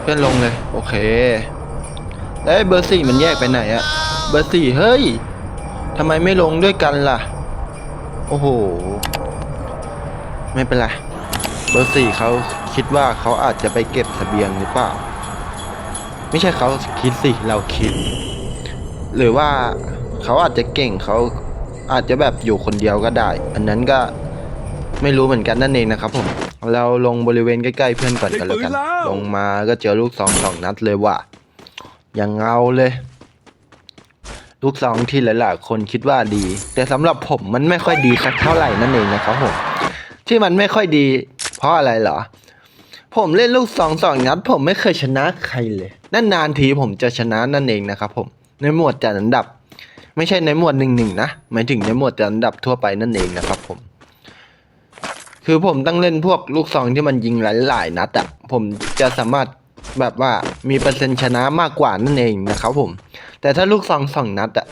เพื่อนลงเลย โอเคแล้วไอ้เบอร์สี่มันแยกไปไหนอะเบอร์สี่เฮ้ยทำไมไม่ลงด้วยกันล่ะ โอ้โห ไม่เป็นไร เบอร์สี่เขาคิดว่าเขาอาจจะไปเก็บเสบียงหรือเปล่า ไม่ใช่เขาคิดสิเราคิด หรือว่าเขาอาจจะเก่งเขาอาจจะแบบอยู่คนเดียวก็ได้ อันนั้นก็ไม่รู้เหมือนกันนั่นเองนะครับผม เราลงบริเวณใกล้ๆเพื่อนก่อนกันแล้วกันได้ปืนแล้วลงมาก็เจอลูกสองสองนัดเลยว่ะอย่างเงาเลย ลูกสองที่หลายๆคนคิดว่าดี แต่สำหรับผมมันไม่ค่อยดีสักเท่าไหร่นั่นเองนะครับผมที่มันไม่ค่อยดี เพราะอะไรเหรอ ผมเล่นลูกสองสองนัด ผมไม่เคยชนะใครเลยนานๆทีผมจะชนะนั่นเองนะครับผมในหมวดจัดอันดับ ไม่ใช่ในหมวดหนึ่งหนึ่งนะหมายถึงในหมวดจัดอันดับทั่วไปนั่นเองนะครับผม คือผมต้องเล่นพวกลูกซองที่มันยิงหลายๆนัดอะผมจะสามารถแบบว่ามีเปอร์เซ็นต์ชนะมากกว่านั่นเองนะครับผม แต่ถ้าลูกซองสองนัดอะ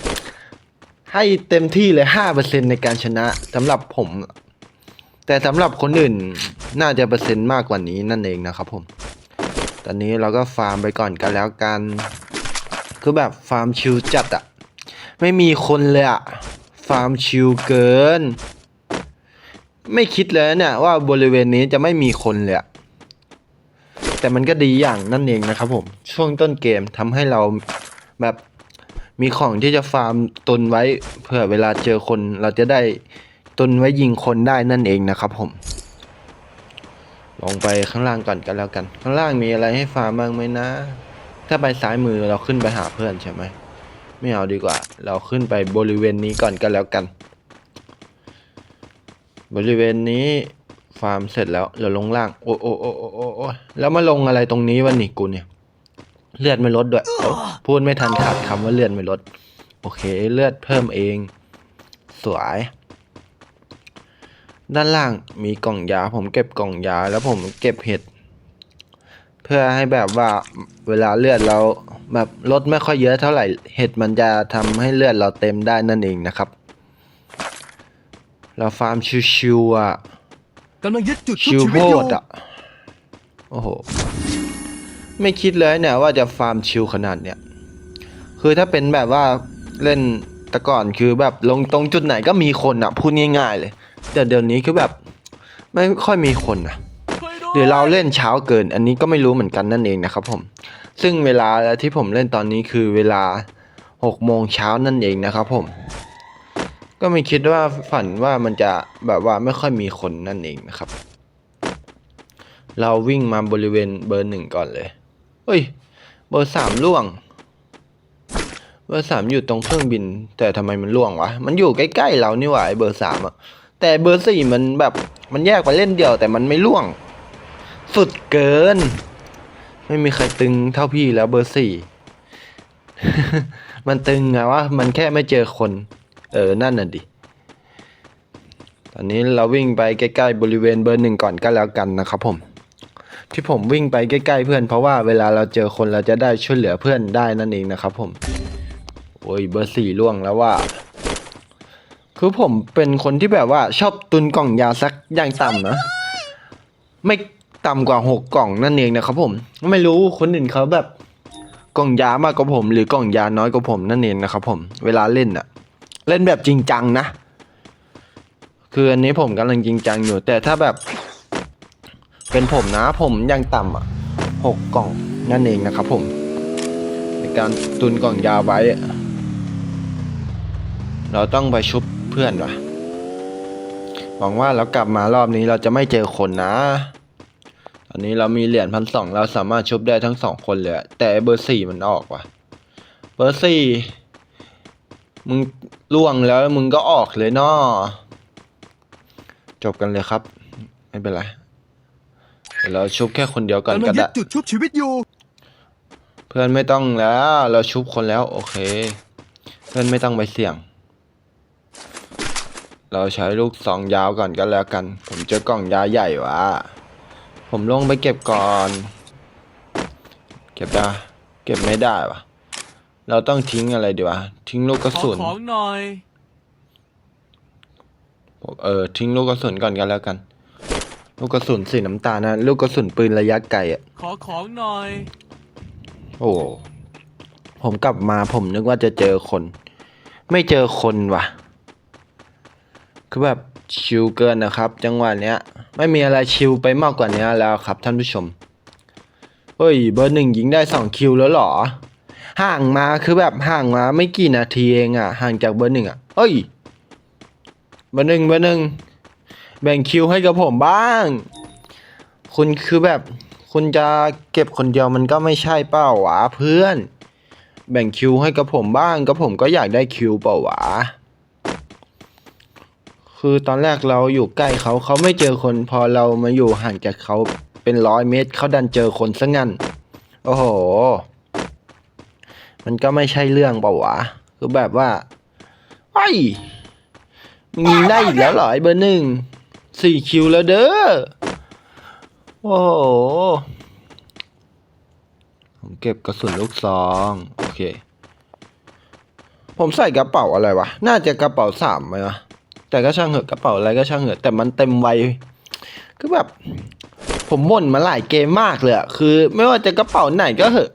ให้เต็มที่เลยห้าเปอร์เซ็นในการชนะสำหรับผม แต่สำหรับคนอื่นน่าจะเปอร์เซ็นต์มากกว่านี้นั่นเองนะครับผม ตอนนี้เราก็ฟาร์มไปก่อนกันแล้วกัน คือแบบฟาร์มชิลจัดอะไม่มีคนเลยอะฟาร์มชิลเกิน ไม่คิดเลยเนี่ยว่าบริเวณนี้จะไม่มีคนเลยอะแต่มันก็ดีอย่างนั่นเองนะครับผม ช่วงต้นเกมทำให้เราแบบมีของที่จะฟาร์มตุนไว้เผื่อเวลาเจอคนเราจะได้ตุนไว้ยิงคนได้นั่นเองนะครับผม ลงไปข้างล่างก่อนกันแล้วกัน ข้างล่างมีอะไรให้ฟาร์มบ้างไหมนะ ถ้าไปซ้ายมือเราขึ้นไปหาเพื่อนใช่ไหมไม่เอาดีกว่า เราขึ้นไปบริเวณนี้ก่อนก็แล้วกัน บริเวณนี้ฟาร์มเสร็จแล้วเราลงล่างโอ้โอ้โอ้โอ้โอ้โอ้แล้วมาลงอะไรตรงนี้วะนี่กูเนี่ย เลือดไม่ลดด้วย พูดไม่ทันขาดคำว่าเลือดไม่ลด โอเค เลือดเพิ่มเอง สวย ด้านล่างมีกล่องยา ผมเก็บกล่องยา แล้วผมเก็บเห็ด เพื่อให้แบบว่าเวลาเลือดเราแบบลดไม่ค่อยเยอะเท่าไหร่ เห็ดมันจะทำให้เลือดเราเต็มได้นั่นเองนะครับ เราฟาร์มชิวๆอะกำลังยึดจุดชุชิบวชีโพวิตอยู่ดอะโอ้โหไม่คิดเลยเนี่ยว่าจะฟาร์มชิวขนาดเนี้ยคือถ้าเป็นแบบว่าเล่นแต่ก่อนคือแบบลงตรงจุดไหนก็มีคนอะพูดง่ายๆเลย แต่เดี๋ยวนี้คือแบบไม่ค่อยมีคนอะหรือเราเล่นเช้าเกิน อันนี้ก็ไม่รู้เหมือนกันนั่นเองนะครับผม ซึ่งเวลาที่ผมเล่นตอนนี้คือเวลาหกโมงเช้านั่นเองนะครับผม ก็ไม่คิดว่าฝันว่ามันจะแบบว่าไม่ค่อยมีคนนั่นเองนะครับ เราวิ่งมาบริเวณเบอร์หนึ่งก่อนเลยเฮ้ย เบอร์สามล่วง เบอร์สามอยู่ตรงเครื่องบิน แต่ทำไมมันล่วงวะ มันอยู่ใกล้ๆเรานี่หว่าไอ้เบอร์สามอะแต่เบอร์สี่มันแบบมันแยกไปเล่นเดียวแต่มันไม่ล่วง สุดเกิน ไม่มีใครตึงเท่าพี่แล้วเบอร์สี่มันตึงไงวะมันแค่ไม่เจอคน เออ นั่นน่ะดิ ตอนนี้เราวิ่งไปใกล้ๆบริเวณเบอร์หนึ่งก่อนก็แล้วกันนะครับผม ที่ผมวิ่งไปใกล้ๆเพื่อนเพราะว่าเวลาเราเจอคนเราจะได้ช่วยเหลือเพื่อนได้นั่นเองนะครับผม โอ้ยเบอร์สี่ล่วงแล้วว่า คือผมเป็นคนที่แบบว่าชอบตุนกล่องยาสักอย่างต่ำนะ ไม่ต่ำกว่าหกกล่องนั่นเองนะครับผม ไม่รู้คนอื่นเขาแบบกล่องยามากกว่าผม หรือกล่องยาน้อยกว่าผมนั่นเองนะครับผม เวลาเล่นอะ เล่นแบบจริงจังนะ คืออันนี้ผมกำลังจริงจังอยู่ แต่ถ้าแบบ เป็นผมนะ ผมยังต่ำอะหกกล่องนั่นเองนะครับผม ในการตุนกล่องยาไว้ เราต้องไปชุบเพื่อนวะหวังว่าเรากลับมารอบนี้เราจะไม่เจอคนนะ ตอนนี้เรามีเหรียญพันสองเราสามารถชุบได้ทั้งสองคนเลย แต่เบอร์สี่มันออกว่ะ เบอร์สี่ มึงล่วงแล้วมึงก็ออกเลยเนาะจบกันเลยครับ ไม่เป็นไรเดี๋ยวเราชุบแค่คนเดียวก่อนกำลัก็งยึได้ดจุดชุบชีวิตอยู่ เพื่อนไม่ต้องแล้ว เราชุบคนแล้ว โอเค เพื่อนไม่ต้องไปเสี่ยง เราใช้ลูกสองยาวก่อนก็แล้วกัน ผมเจอกล่องยาใหญ่วะผมลงไปเก็บก่อน เก็บได้เก็บไม่ได้วะ เราต้องทิ้งอะไรดีวะ ทิ้งลูกกระขอสุน ของหน่อย เออทิ้งลูกกระสุนก่อนกันแล้วกัน ลูกกระสุนสีน้ำตาลนะลูกกระสุนปืนระยะไกลอะ ขอของหน่อย โอ้ผมกลับมาผมนึกว่าจะเจอคน ไม่เจอคนว่ะ คือแบบชิลเกินนะครับ จังหวะเนี้ย ไม่มีอะไรชิลไปมากกว่านี้แล้วครับท่านผู้ชม เฮ้ย เบอร์หนึ่งยิงได้สองคิวแล้วเหรอ ห่างมาคือแบบห่างมาไม่กี่นาทีเองอะห่างจากเบอร์หนึ่งอะเฮ้ยเบอร์หนึ่งเบอร์หนึ่งแบ่งคิวให้กับผมบ้าง คุณคือแบบ คุณจะเก็บคนเดียวมันก็ไม่ใช่เปล่าวะเพื่อน แบ่งคิวให้กับผมบ้างก็ผมก็อยากได้คิวเปล่าวะคือตอนแรกเราอยู่ใกล้เขาเขาไม่เจอคนพอเรามาอยู่ห่างจากเขาเป็นร้อยเมตรเขาดันเจอคนซะงั้น โอ้โห มันก็ไม่ใช่เรื่องเปล่าวะคือแบบว่าไอ้ยมึงยิงได้อีกแล้วเหรอไอ้เบอร์หนึ่งสี่คิวแล้วเด้อโอ้โหผมเก็บกระสุนลูกซองโอเค ผมใส่กระเป๋าอะไรวะ น่าจะกระเป๋าสามไหมวะแต่ก็ช่างเหอะกระเป๋าอะไรก็ช่างเหอะแต่มันเต็มไวคือแบบ ผมบ่นมาหลายเกมมากเลยคือ ไม่ว่าจะกระเป๋าไหนก็เหอะ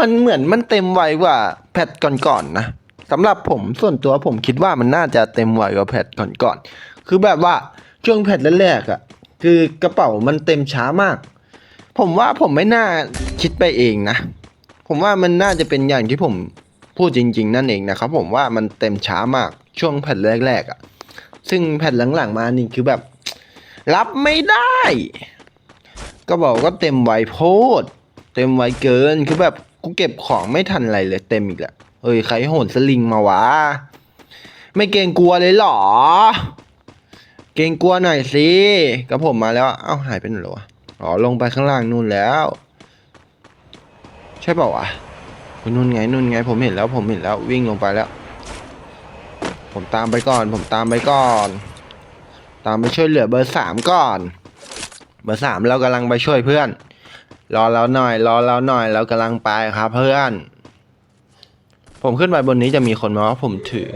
มันเหมือนมันเต็มไวกว่าแพทก่อนๆนะสำหรับผมส่วนตัวผมคิดว่ามันน่าจะเต็มไวกว่าแพทก่อนๆคือแบบว่าช่วงแพทแรกๆอะคือกระเป๋ามันเต็มช้ามาก ผมว่าผมไม่น่าคิดไปเองนะ ผมว่ามันน่าจะเป็นอย่างที่ผมพูดจริง ๆ นั่นเองนะครับ ผมว่ามันเต็มช้ามากช่วงแพทแรกๆอะซึ่งแพทหลังๆมานี่คือแบบ รับไม่ได้ ก็บอกว่าเต็มไวโพด เต็มไวเกินคือแบบ กูเก็บของไม่ทันอะไรเลยเต็มอีกแล้วเฮ้ยใครโหนสลิงมาวะ ไม่เกรงกลัวเลยเหรอ เกรงกลัวหน่อยสิก็ผมมาแล้วเอ้าหายไปไหนแล้วะอ๋อลงไปข้างล่างนู่นแล้ว ใช่เปล่าวะนู่นไงนู่นไง ผมเห็นแล้วผมเห็นแล้ววิ่งลงไปแล้ว ผมตามไปก่อน ผมตามไปก่อน ตามไปช่วยเหลือเบอร์สามก่อน เบอร์สามเรากำลังไปช่วยเพื่อน รอเราหน่อย รอเราหน่อยเรากำลังไปครับ เพื่อน ผมขึ้นไปบนนี้จะมีคนมาว่าผมถือ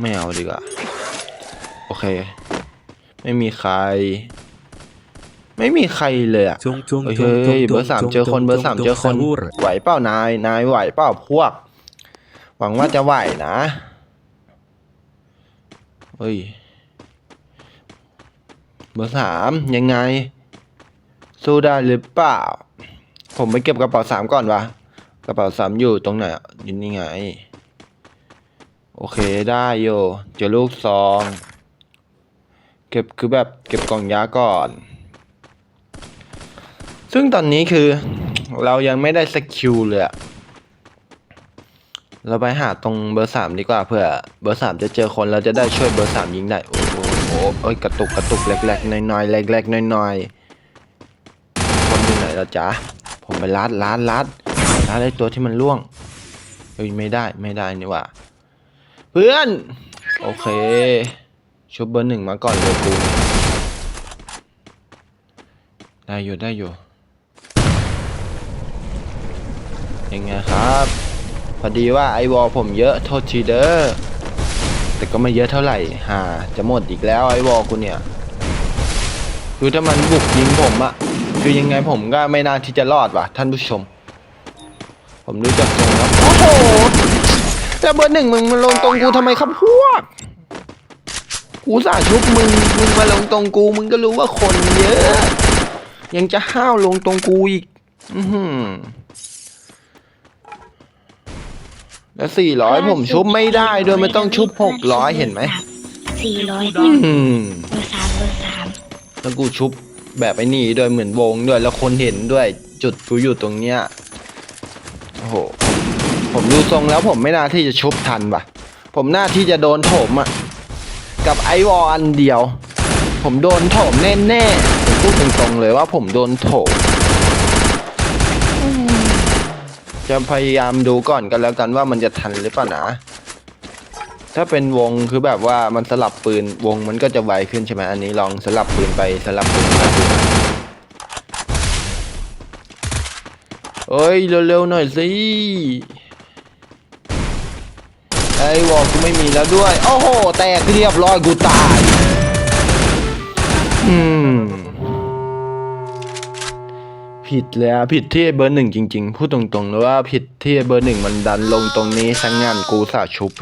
ไม่เอาดีกว่า โอเค ไม่มีใคร ไม่มีใครเลยอะ Chung chung เฮ้ย chung เฮ้ย chung เบอร์สามเจอคนเบอร์สามเจอคน sahur. ไหวเปล่านายนายไหวเปล่าพวก หวังว่าจะไหวนะเฮ้ยเบอร์สามยังไง สู้ได้หรือเปล่า ผมไปเก็บกระเป๋าสามก่อนวะ กระเป๋าสามอยู่ตรงไหนอยู่นี่ไง โอเคได้โยเจอลูกซอง เก็บคือแบบเก็บกล่องยาก่อน ซึ่งตอนนี้คือเรายังไม่ได้สกิลเลยเราไปหาตรงเบอร์สามดีกว่าเผื่อเบอร์สามจะเจอคนเราจะได้ช่วยเบอร์สามยิงได้ โอ้โหโอ้ยกระตุกกระตุกแหลกๆน้อยๆแหลกๆน้อยๆคนอย แล้วจ๊ะผมไปลัดลัดลัดลัดไอ้ตัวที่มันล่วงเฮ้ยไม่ได้ไม่ได้นี่ว่า เพื่อน โอเค ชุบเบอร์หนึ่งมาก่อนเลยกูได้อยู่ได้อยู่ยังไงครับ พอดีว่าไอวอลผมเยอะโทษทีเด้อแต่ก็ไม่เยอะเท่าไหร่ฮ่าจะหมดอีกแล้วไอวอลกูเนี่ยคือถ้ามันบุกยิงผมอะ คือยังไงผมก็ไม่น่าที่จะรอดว่ะ ท่านผู้ชม ผมรู้จักตรงแล้วโอ้โหแล้วเบอร์หนึ่งมึงมาลงตรงกูทำไมครับพวก กูสาชุบมึงมึงมาลงตรงกู มึงก็รู้ว่าคนเยอะ ยังจะห้าวลงตรงกูอีก อือหือแล้วสี่ร้อยผมชุบไม่ได้โดยไม่ต้องชุบหกร้อยเห็นไหมสี่ร้อยอืมเบอร์สามเบอร์สามแล้วกูชุบ แบบไอ้นี่ด้วยเหมือนวงด้วยแล้วคนเห็นด้วยจุดกูอยู่ตรงเนี้ยโอ้โหผมดูทรงแล้วผมไม่น่าที่จะชุบทันว่ะ ผมน่าที่จะโดนโถมอะกับไอวอลอันเดียว ผมโดนโถมแน่ๆผมพูดตรงๆเลยว่าผมโดนโถมอืมจะพยายามดูก่อนกันแล้วกันว่ามันจะทันหรือเปล่านะ ถ้าเป็นวงคือแบบว่ามันสลับปืนวงมันก็จะไวขึ้นใช่ไหมอันนี้ลองสลับปืนไปสลับปืนมาดูเอ้ยเร็วๆหน่อยสิไอ้วอลกูไม่มีแล้วด้วย โอ้โห แตกเรียบร้อยกูตาย อืม ผิดแล้วผิดที่เบอร์หนึ่งจริงๆ พูดตรงๆเลยว่าผิดที่เบอร์หนึ่งมันดันลงตรงนี้สังงานกูสาชุบ